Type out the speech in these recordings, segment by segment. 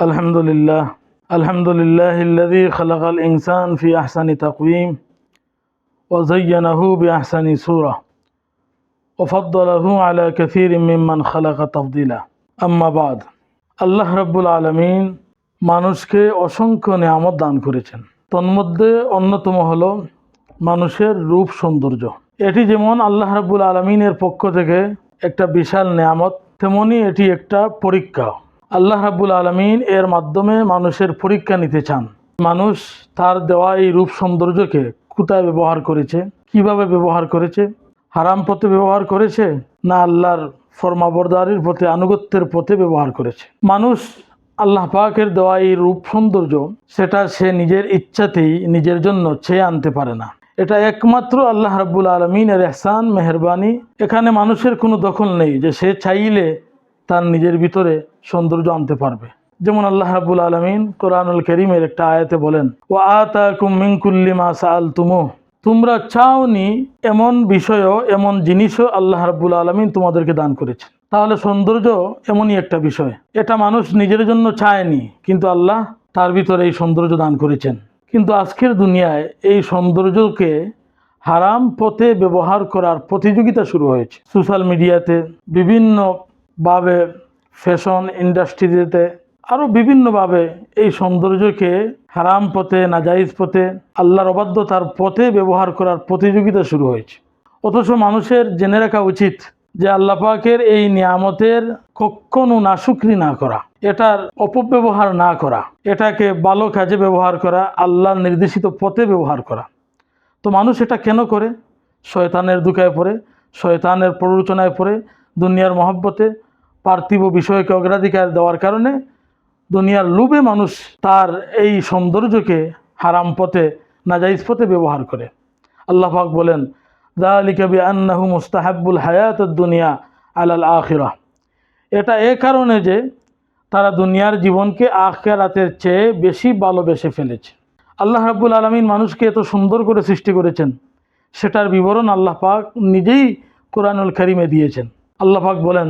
الحمد لله الحمد لله الذي خلق الإنسان في أحسن تقويم وزينه بأحسن صورة وفضله على كثير ممن خلق تفضيلا أما بعد আল্লাহ রব্বুল আলমিন মানুষকে অসংখ্য নিয়ামত দান করেছেন তন্মধ্যে অন্যতম হলো মানুষের রূপ সৌন্দর্য এটি যেমন আল্লাহ রব্বুল আলমিনের পক্ষ থেকে একটা বিশাল নিয়ামত তেমনি এটি একটা পরীক্ষা আল্লাহ রাব্বুল আলমিন এর মাধ্যমে মানুষের পরীক্ষা নিতে চান। মানুষ তার দেওয়া এই রূপ সৌন্দর্যকে কোথায় ব্যবহার করেছে, কীভাবে ব্যবহার করেছে, হারাম পথে ব্যবহার করেছে, না আল্লাহর ফরমাবরদারির পথে, আনুগত্যের পথে ব্যবহার করেছে। মানুষ আল্লাহ পাকের দেওয়া এই রূপ সৌন্দর্য, সেটা সে নিজের ইচ্ছাতেই, নিজের জন্য চেয়ে আনতে পারে না। এটা একমাত্র আল্লাহ রাব্বুল আলমিনের এহসান, মেহরবানি। এখানে মানুষের কোনো দখল নেই যে সে চাইলে তার নিজের ভিতরে সৌন্দর্য আনতে পারবে। যেমন আল্লাহ রাব্বুল আলমিন কোরআনুল করিমের একটা আয়াতে বলেন ও আতা কুমিনকুল্লি মা সাল তুমো তোমরা চাওনি এমন বিষয়ও, এমন জিনিসও আল্লাহ রাব্বুল আলমিন তোমাদেরকে দান করেছে তাহলে সৌন্দর্য এমনই একটা বিষয়। এটা মানুষ নিজের জন্য চায়নি, কিন্তু আল্লাহ তার ভিতরে এই সৌন্দর্য দান করেছেন। কিন্তু আজকের দুনিয়ায় এই সৌন্দর্যকে হারাম পথে ব্যবহার করার প্রতিযোগিতা শুরু হয়েছে। সোশ্যাল মিডিয়াতে বিভিন্নভাবে ফ্যাশন ইন্ডাস্ট্রিতে আরও বিভিন্নভাবে এই সৌন্দর্যকে হারাম পথে নাজাইজ পথে, আল্লাহর অবাধ্যতার পথে ব্যবহার করার প্রতিযোগিতা শুরু হয়েছে। অথচ মানুষের জেনে রাখা উচিত যে আল্লাহ পাকের এই নিয়ামতের কখনো নাশুকরি না করা, এটার অপব্যবহার না করা, এটাকে ভালো কাজে ব্যবহার করা, আল্লাহর নির্দেশিত পথে ব্যবহার করা। তো মানুষ এটা কেন করে? শয়তানের দুকায় পড়ে, শয়তানের প্ররোচনায় পড়ে দুনিয়ার মহব্বতে পার্থিব বিষয়কে অগ্রাধিকার দেওয়ার কারণে দুনিয়ার লোভে মানুষ তার এই সৌন্দর্যকে হারাম পথে নাজাইজ পথে ব্যবহার করে। আল্লাহ পাক বলেন দালিকা বি আন্নাহু মুস্তাহাব্বুল হায়াত দুনিয়া আলাল আখিরা এটা এ কারণে যে তারা দুনিয়ার জীবনকে আখেরাতের চেয়ে বেশি ভালোবেসে ফেলেছে। আল্লাহ রাব্বুল আলমিন মানুষকে এত সুন্দর করে সৃষ্টি করেছেন। সেটার বিবরণ আল্লাহ পাক নিজেই কোরআনুল করিমে দিয়েছেন। আল্লাহ পাক বলেন,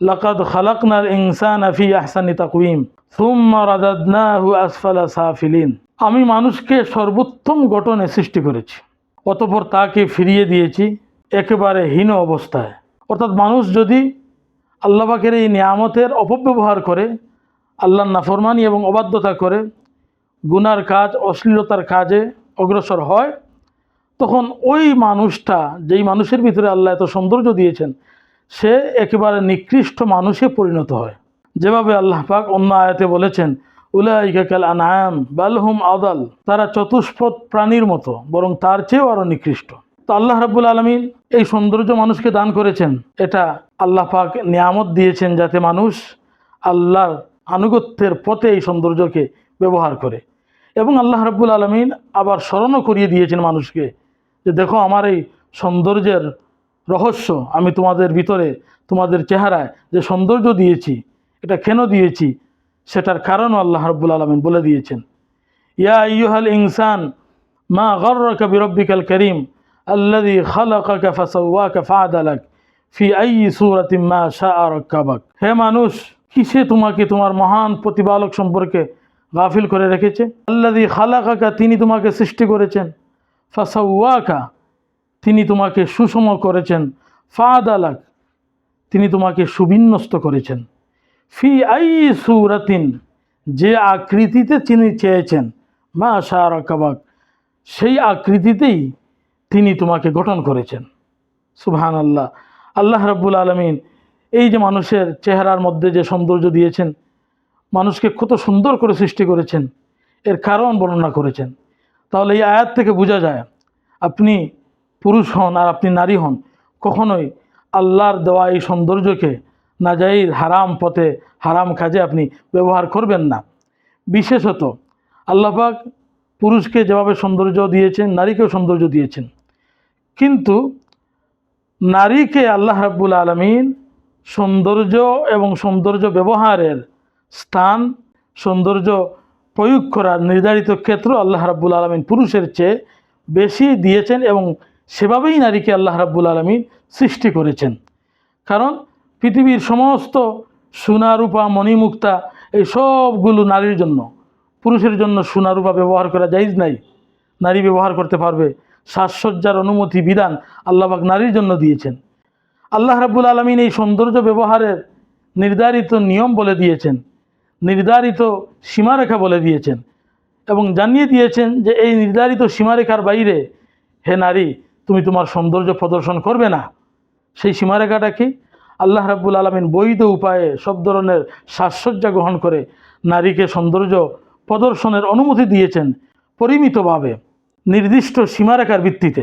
লাকাদ খালাকনাল ইনসান আফি আহসানি তাকুইম সুম্মা রাদাদনাহু আসফালা সাফিলিন। আমি মানুষকে সর্বোত্তম গঠনে সৃষ্টি করেছি, অতপর তাকে ফিরিয়ে দিয়েছি একেবারে হীন অবস্থায়। অর্থাৎ মানুষ যদি আল্লাহ পাকের এই নিয়ামতের অপব্যবহার করে, আল্লাহর নাফরমানি এবং অবাধ্যতা করে, গুনার কাজ, অশ্লীলতার কাজে অগ্রসর হয়, তখন ওই মানুষটা, যেই মানুষের ভিতরে আল্লাহ এত সৌন্দর্য দিয়েছেন সে একেবারে নিকৃষ্ট মানুষে পরিণত হয়। যেভাবে আল্লাহ পাক অন্য আয়াতে বলেছেন উলাইকাল আনায়াম বালহুম আদাল তারা চতুষ্পদ প্রাণীর মতো, বরং তার চেয়েও আরও নিকৃষ্ট। তো আল্লাহ রাব্বুল আলমিন এই সৌন্দর্য মানুষকে দান করেছেন, এটা আল্লাহ পাক নিয়ামত দিয়েছেন যাতে মানুষ আল্লাহর আনুগত্যের পথে এই সৌন্দর্যকে ব্যবহার করে। এবং আল্লাহ রাব্বুল আলমিন আবার স্মরণও করিয়ে দিয়েছেন মানুষকে যে, দেখো, আমার এই সৌন্দর্যের রহস্য আমি তোমাদের ভিতরে, তোমাদের চেহারায় যে সৌন্দর্য দিয়েছি, এটা কেন দিয়েছি, সেটার কারণও আল্লাহ রাব্বুল আলমিন বলে দিয়েছেন। ইয়া ইয়ুহাল ইনসান, মা গর্রকা বিরব্বিকাল করিম আল্লাদি খালাকাকা ফাসাওয়াকা ফাআদালাক ফি আই সুরাতিম মা শাআ রাক্কাবাক। হে মানুষ, কিসে তোমাকে তোমার মহান প্রতিপালক সম্পর্কে গাফিল করে রেখেছে? আল্লাদি খালাকাকা, তিনি তোমাকে সৃষ্টি করেছেন। ফাসাওয়াকা তিনি তোমাকে সুষম করেছেন। ফাদালাক, তিনি তোমাকে সুবিন্যস্ত করেছেন। ফি আই সুরাতিন, যে আকৃতিতে তিনি চেয়েছেন, মা শাহ কাবাক, সেই আকৃতিতেই তিনি তোমাকে গঠন করেছেন। সুবহান আল্লাহ আল্লাহ রাব্বুল আলমিন এই যে মানুষের চেহারার মধ্যে যে সৌন্দর্য দিয়েছেন, মানুষকে কত সুন্দর করে সৃষ্টি করেছেন, এর কারণ বর্ণনা করেছেন। তাহলে এই আয়াত থেকে বোঝা যায়, আপনি পুরুষ হন আর আপনি নারী হন, কখনোই আল্লাহর দেওয়া এই সৌন্দর্যকে নাজাইজ হারাম পথে হারাম কাজে আপনি ব্যবহার করবেন না। বিশেষত আল্লাপাক পুরুষকে যেভাবে সৌন্দর্য দিয়েছেন, নারীকেও সৌন্দর্য দিয়েছেন। কিন্তু নারীকে আল্লাহ রাব্বুল আলমিন সৌন্দর্য এবং সৌন্দর্য ব্যবহারের স্থান, সৌন্দর্য প্রয়োগ করার নির্ধারিত ক্ষেত্র আল্লাহ রাব্বুল আলমিন পুরুষের চেয়ে বেশি দিয়েছেন এবং সেভাবেই নারীকে আল্লাহ রাব্বুল আলমিন সৃষ্টি করেছেন। কারণ পৃথিবীর সমস্ত সোনা রূপা মণিমুক্তা, এই সবগুলো নারীর জন্য, পুরুষের জন্য সোনারূপা ব্যবহার করা যাইজ নাই। নারী ব্যবহার করতে পারবে, সাজসজ্জার অনুমতি, বিধান আল্লাহবাক নারীর জন্য দিয়েছেন। আল্লাহ রাব্বুল আলমিন এই সৌন্দর্য ব্যবহারের নির্ধারিত নিয়ম বলে দিয়েছেন, নির্ধারিত সীমারেখা বলে দিয়েছেন এবং জানিয়ে দিয়েছেন যে এই নির্ধারিত সীমারেখার বাইরে হে নারী তুমি তোমার সৌন্দর্য প্রদর্শন করবে না? সেই সীমারেখাটা কি? আল্লাহ রাব্বুল আলমিন বৈধ উপায়ে সব ধরনের সাজসজ্জা গ্রহণ করে নারীকে সৌন্দর্য প্রদর্শনের অনুমতি দিয়েছেন পরিমিতভাবে, নির্দিষ্ট সীমারেখার ভিত্তিতে।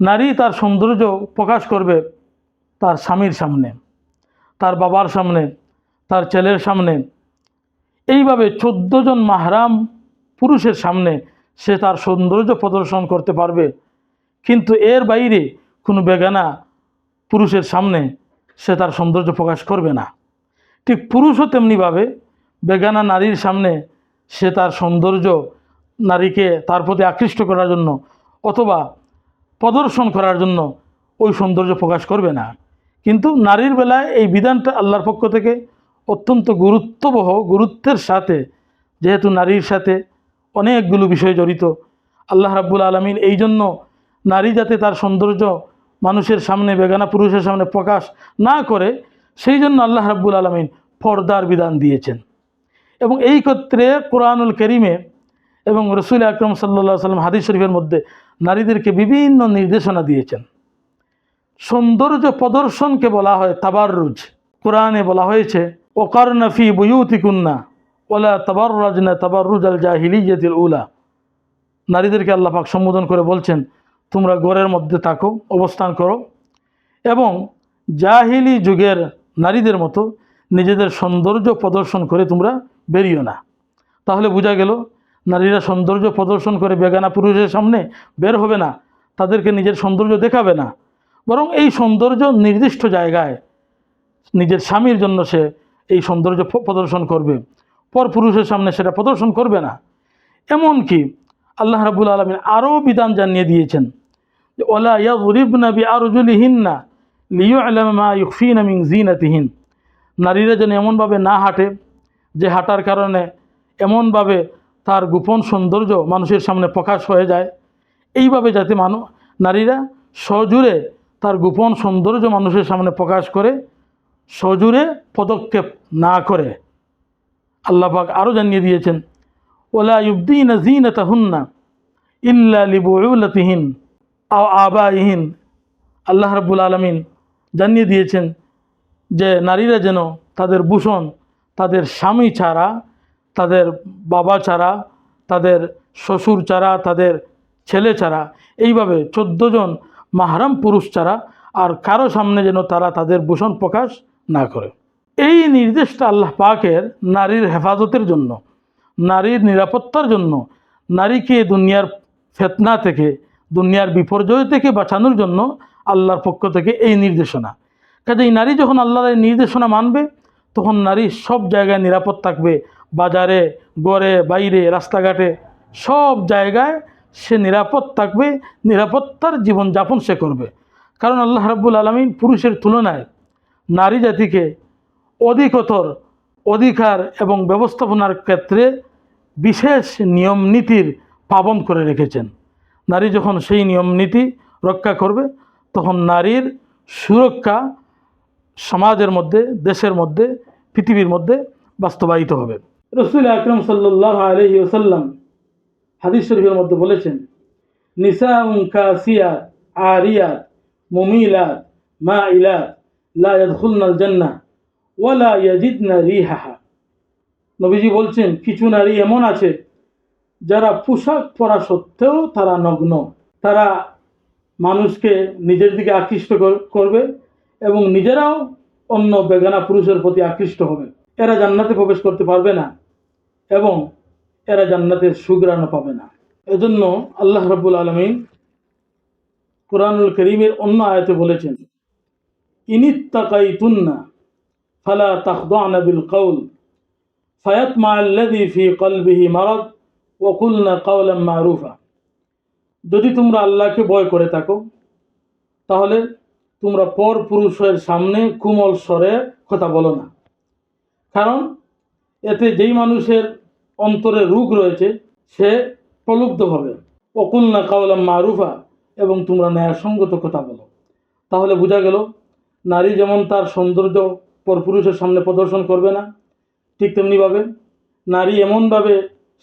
নারী তার সৌন্দর্য প্রকাশ করবে তার স্বামীর সামনে, তার বাবার সামনে, তার ছেলের সামনে। এইভাবে চোদ্দ জন মাহরাম পুরুষের সামনে সে তার সৌন্দর্য প্রদর্শন করতে পারবে কিন্তু এর বাইরে কোনো বেগানা পুরুষের সামনে সে তার সৌন্দর্য প্রকাশ করবে না। ঠিক পুরুষও তেমনিভাবে বেগানা নারীর সামনে সে তার সৌন্দর্য নারীকে তার প্রতি আকৃষ্ট করার জন্য অথবা প্রদর্শন করার জন্য ওই সৌন্দর্য প্রকাশ করবে না। কিন্তু নারীর বেলায় এই বিধানটা আল্লাহর পক্ষ থেকে অত্যন্ত গুরুত্ববহ, গুরুত্বের সাথে, যেহেতু নারীর সাথে অনেকগুলো বিষয় জড়িত, আল্লাহ রাব্বুল আলমিন এই জন্য নারী যাতে তার সৌন্দর্য মানুষের সামনে, বেগানা পুরুষের সামনে প্রকাশ না করে, সেই জন্য আল্লাহ রাব্বুল আলমিন পর্দার বিধান দিয়েছেন। এবং এই ক্ষেত্রে কোরআনুল করিমে এবং রসুল আকরম সাল্লা সাল্লাম হাদিস শরীফের মধ্যে নারীদেরকে বিভিন্ন নির্দেশনা দিয়েছেন। সৌন্দর্য প্রদর্শনকে বলা হয় তাবাররুজ। কোরআনে বলা হয়েছে ওকার নফি বইউতিকুন্না ওলা তাবার রাজনা তাবাররুজ আল জাহিলিয়াতিল উলা। নারীদেরকে আল্লাপাক সম্বোধন করে বলছেন তোমরা ঘরের মধ্যে থাকো, অবস্থান করো। এবং জাহিলি যুগের নারীদের মতো নিজেদের সৌন্দর্য প্রদর্শন করে তোমরা বেরিও না। তাহলে বোঝা গেল, নারীরা সৌন্দর্য প্রদর্শন করে বেগানা পুরুষের সামনে বের হবে না, তাদেরকে নিজের সৌন্দর্য দেখাবে না। বরং এই সৌন্দর্য নির্দিষ্ট জায়গায় নিজের স্বামীর জন্য সে এই সৌন্দর্য প্রদর্শন করবে। পর পুরুষের সামনে সেটা প্রদর্শন করবে না। এমনকি আল্লাহ রাবুল আলমিন আরও বিধান জানিয়ে দিয়েছেন ওলা ইয়াজরিব নবী আরজুলিহিন্না লিউ আলম মা ইউফিন মিং জিনাতিহীন নারীরা যেন এমনভাবে না হাঁটে, যে হাঁটার কারণে এমনভাবে তার গোপন সৌন্দর্য মানুষের সামনে প্রকাশ হয়ে যায়। এইভাবে যাতে মানুষ নারীরা সজুরে তার গোপন সৌন্দর্য মানুষের সামনে প্রকাশ করে, সজুরে পদক্ষেপ না করে। আল্লাপাক আরও জানিয়ে দিয়েছেন, ওলা ইউদ্দিন জিনতা হুন্না ইল্লা লিবুলতিহীন আও আবাইহীন আল্লাহ রাব্বুল আলমিন জানিয়ে দিয়েছেন যে নারীরা যেন তাদের ভূষণ, তাদের স্বামী ছাড়া, তাদের বাবা ছাড়া, তাদের শ্বশুর ছাড়া, তাদের ছেলে ছাড়া, এইভাবে জন মাহারাম পুরুষ ছাড়া আর কারও সামনে যেন তারা তাদের ভূষণ প্রকাশ না করে। এই নির্দেশটা আল্লাহ পাকের নারীর হেফাজতের জন্য, নারীর নিরাপত্তার জন্য, নারীকে দুনিয়ার ফেতনা থেকে দুনিয়ার বিপর্যয় থেকে বাঁচানোর জন্য আল্লাহর পক্ষ থেকে এই নির্দেশনা। কাজেই নারী যখন আল্লাহর এই নির্দেশনা মানবে, তখন নারী সব জায়গায় নিরাপদ থাকবে। বাজারে, গড়ে, বাইরে, রাস্তাঘাটে সব জায়গায় সে নিরাপদ থাকবে, নিরাপত্তার জীবনযাপন সে করবে। কারণ আল্লাহ রাব্বুল আলমিন পুরুষের তুলনায় নারী জাতিকে অধিকতর অধিকার এবং ব্যবস্থাপনার ক্ষেত্রে বিশেষ নিয়ম নীতির পাবন করে রেখেছেন। নারী যখন সেই নিয়ম নীতি রক্ষা করবে, তখন নারীর সুরক্ষা সমাজের মধ্যে, দেশের মধ্যে, পৃথিবীর মধ্যে বাস্তবায়িত হবে। রসুল আকরম সাল্লাহ আলহি ওসাল্লাম হাদিস শরীফের মধ্যে বলেছেন নিসা কাসিয়াত, আরিয়াত, মুমিলাত মা ইলাত লা ইয়াদখুলনাল জান্নাহ ওয়ালা ইয়াজিদনা রিহাহা। নবীজি বলছেন, কিছু নারী এমন আছে যারা পোশাক পরা সত্ত্বেও তারা নগ্ন, তারা মানুষকে নিজের দিকে আকৃষ্ট কর- করবে এবং নিজেরাও অন্য বেগানা পুরুষের প্রতি আকৃষ্ট হবে। এরা জান্নাতে প্রবেশ করতে পারবে না এবং এরা জান্নাতের সুগ্রাণও পাবে না। এজন্য আল্লাহ রাব্বুল আলমিন কোরআনুল করিমের অন্য আয়াতে বলেছেন, ইনিত্তাকাইতুন্না ফালা তাখদানা বিল কৌল ফায়াতমা আল্লাযী ফি কলবিহি মারাদ। ওয়া কুলনা কাওলাম মারুফা। যদি তোমরা আল্লাহকে ভয় করে থাকো, তাহলে তোমরা পর পুরুষের সামনে কুমল স্বরে কথা বলো না। কারণ এতে যেই মানুষের অন্তরে রোগ রয়েছে, সে প্রলুব্ধ হবে। অকুল না কাউলাম মারুফা এবং তোমরা ন্যায়সঙ্গত কথা বলো। তাহলে বোঝা গেল, নারী যেমন তার সৌন্দর্য পরপুরুষের সামনে প্রদর্শন করবে না, ঠিক তেমনিভাবে নারী এমনভাবে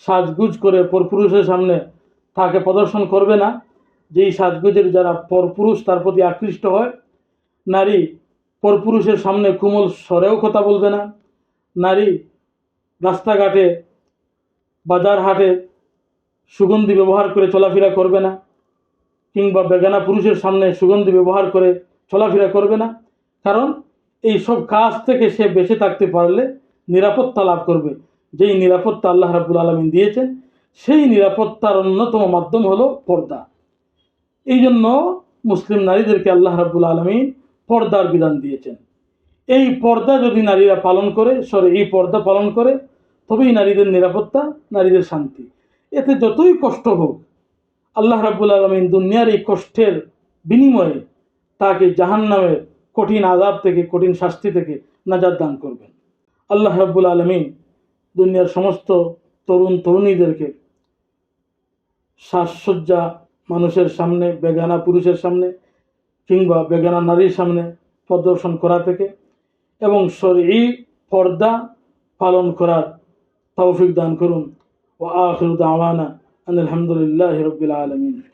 সাজগুজ করে পরপুরুষের সামনে তাকে প্রদর্শন করবে না। যেই সাজগুজের যারা পরপুরুষ, তার প্রতি আকৃষ্ট হয়। নারী পরপুরুষের সামনে কোমল স্বরেও কথা বলবে না। নারী রাস্তাঘাটে বাজার হাটে সুগন্ধি ব্যবহার করে চলাফেরা করবে না, কিংবা বেগানা পুরুষের সামনে সুগন্ধি ব্যবহার করে চলাফেরা করবে না। কারণ এই সব কাজ থেকে সে বেঁচে থাকতে পারলে নিরাপত্তা লাভ করবে। যেই নিরাপত্তা আল্লাহ রাবুল আলমিন দিয়েছেন, সেই নিরাপত্তার অন্যতম মাধ্যম হলো পর্দা। এই জন্য মুসলিম নারীদেরকে আল্লাহ রাবুল আলমিন পর্দার বিধান দিয়েছেন। এই পর্দা যদি নারীরা পালন করে, সরে, এই পর্দা পালন করে, তবেই নারীদের নিরাপত্তা, নারীদের শান্তি। এতে যতই কষ্ট হোক, আল্লাহ রাবুল আলমিন দুনিয়ার এই কষ্টের বিনিময়ে তাকে জাহান্নামের কঠিন আজাব থেকে, কঠিন শাস্তি থেকে নাজাদ দান করবেন। আল্লাহ রাব্বুল আলমিন দুনিয়ার সমস্ত তরুণ তরুণীদেরকে সাজসজ্জা মানুষের সামনে, বেগানা পুরুষের সামনে কিংবা বেগানা নারীর সামনে প্রদর্শন করা থেকে এবং শরী পর্দা পালন করার তৌফিক দান করুন। ও আখির দাওয়ানা আলহামদুলিল্লাহ রবিল আলমিন।